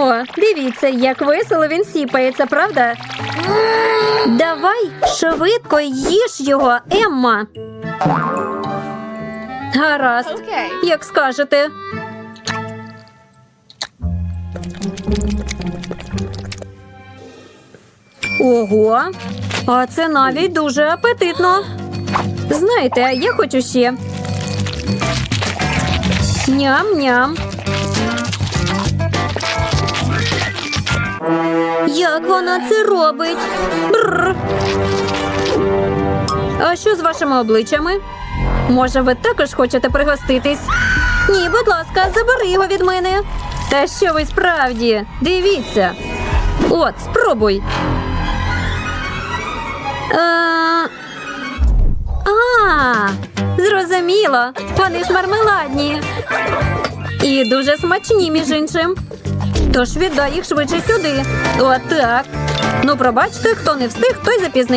О, дивіться, як весело він сіпається, правда? Давай швидко їж його, Емма. Гаразд, Okay. як скажете. Ого, а це навіть дуже апетитно. Знаєте, я хочу ще. Ням-ням. Як вона це робить? Бррр. А що з вашими обличчями? Може, ви також хочете пригоститись? Ні, будь ласка, забери його від мене. Та що ви справді? Дивіться. От, спробуй. А, зрозуміло. Вони ж мармеладні. І дуже смачні, між іншим. Тож віддай їх швидше сюди. Отак. Ну, пробачте, хто не встиг, той запізнився.